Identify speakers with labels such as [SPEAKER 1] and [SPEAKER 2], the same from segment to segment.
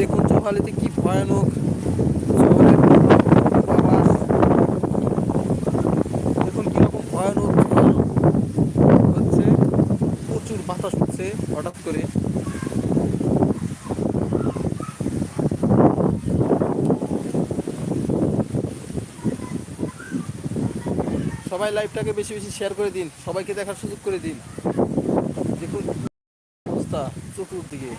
[SPEAKER 1] দেখুন চৌহালিতে কি ভয়ানক দেখুন কীরকম ভয়ানক হচ্ছে, প্রচুর বাতাস হচ্ছে হঠাৎ করে। সবাই লাইভটাকে বেশি বেশি শেয়ার করে দিন, সবাইকে দেখার সুযোগ করে দিন। দেখুন অবস্থা চতুর্দিকে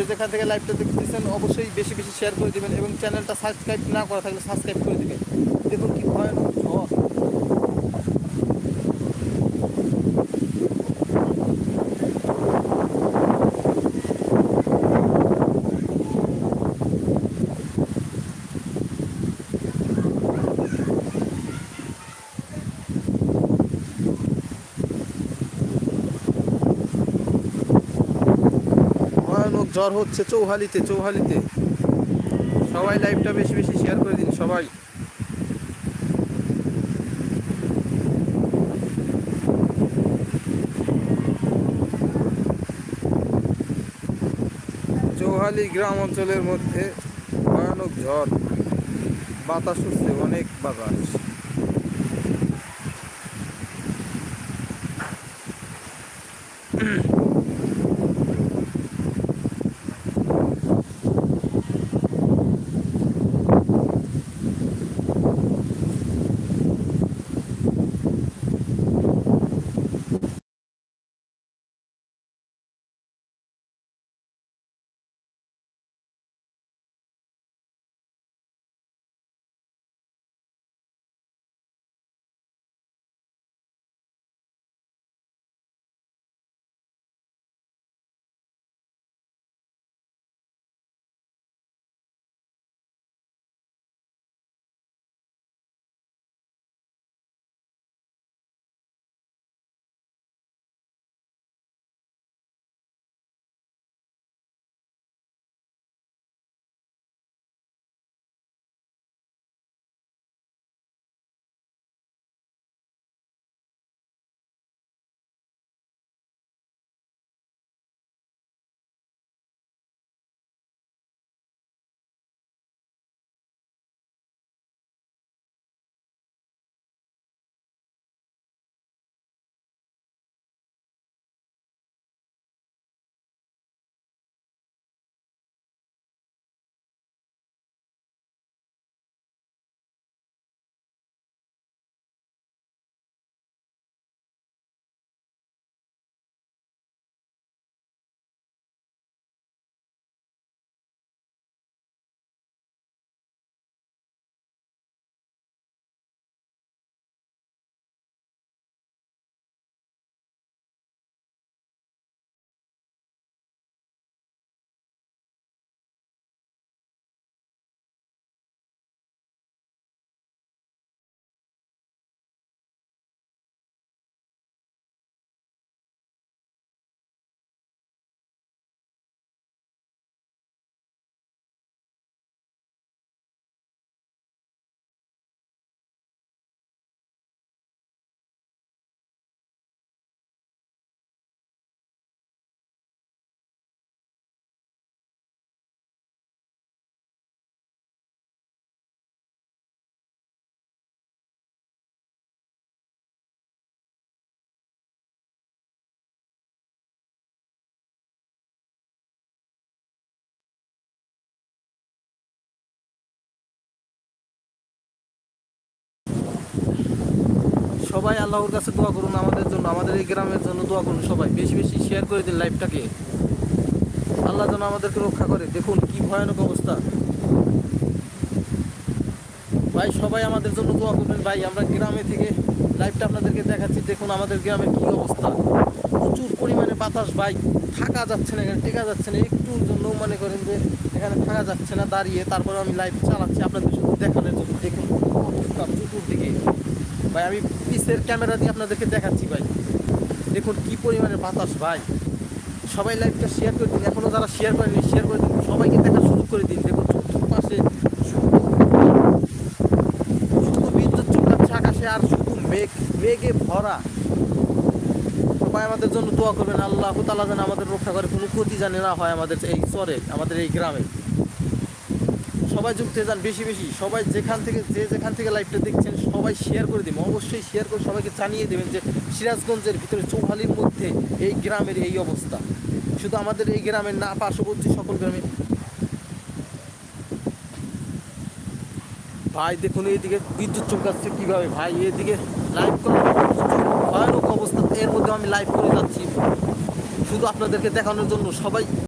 [SPEAKER 1] যে যেখান থেকে লাইভটা দেখতেছেন, অবশ্যই বেশি বেশি শেয়ার করে দেবেন এবং চ্যানেলটা সাবস্ক্রাইব না করা থাকলে সাবস্ক্রাইব করে দেবেন। দেখুন কি ভয়ানক ঝড় ভয়ানক জ্বর হচ্ছে চৌহালিতে চৌহালিতে। সবাই লাইভটা বেশি বেশি শেয়ার করে দিন, সবাই। চৌহালি গ্রাম অঞ্চলের মধ্যে ভয়ানক ঝড় বাতাস হচ্ছে অনেক বাতাস। সবাই আল্লাহর কাছে দোয়া করুন আমাদের জন্য, আমাদের এই গ্রামের জন্য দোয়া করুন সবাই, বেশি বেশি শেয়ার করে দিন লাইভটাকে আল্লাহ যেন আমাদেরকে রক্ষা করে। দেখুন কি ভয়ানক অবস্থা। ভাই, সবাই আমাদের জন্য দোয়া করবেন। ভাই, আমরা গ্রামে থেকে লাইভটা আপনাদেরকে দেখাচ্ছি। দেখুন আমাদের গ্রামের কি অবস্থা। প্রচুর পরিমাণে বাতাস, ভাই। থাকা যাচ্ছে না এখানে, টেকা যাচ্ছে না। একটুর জন্য মনে করেন যে এখানে থাকা যাচ্ছে না, দাঁড়িয়ে তারপরে আমি লাইভ চালাচ্ছি আপনাদের শুধু দেখানোর জন্য। দেখুন চতুর্দিকে। ভাই, আমি পিসের ক্যামেরা দিয়ে আপনাদেরকে দেখাচ্ছি ভাই। দেখুন কি পরিমাণে বাতাস ভাই। সবাই লাইভটা শেয়ার করে দিন। এখনও যারা শেয়ার করেনি শেয়ার করে দিন। সবাইকে দেখার সুযোগ করে দিন। দেখুন চতুর্পাশে শুধু শুধু বিদ্যুৎ চমকাচ্ছে আকাশে আর শুধু মেঘ, মেঘে ভরা। সবাই আমাদের জন্য দোয়া করবেন। আল্লাহ তালা যেন আমাদের রক্ষা করে। কোনো ক্ষতি জানে না হয় আমাদের এই চরে, আমাদের এই গ্রামে। সবাই যুক্ত যান বেশি বেশি। সবাই যেখান থেকে যে যেখান থেকে লাইভটা দেখছেন সবাই শেয়ার করে দিবেন। অবশ্যই শেয়ার করে সবাইকে জানিয়ে দেবেন যে সিরাজগঞ্জের ভিতরে চৌহালির মধ্যে এই গ্রামের এই অবস্থা। শুধু আমাদের এই গ্রামের না, পার্শ্ববর্তী সকল গ্রামে ভাই, দেখুন এইদিকে বিদ্যুৎ চমকাচ্ছে কীভাবে। ভাই এদিকে লাইভ করা ভয়ানক অবস্থা। এর মধ্যে আমি লাইভ করে যাচ্ছি। শুধু আপনাদেরকে দেখানোর জন্য সবাই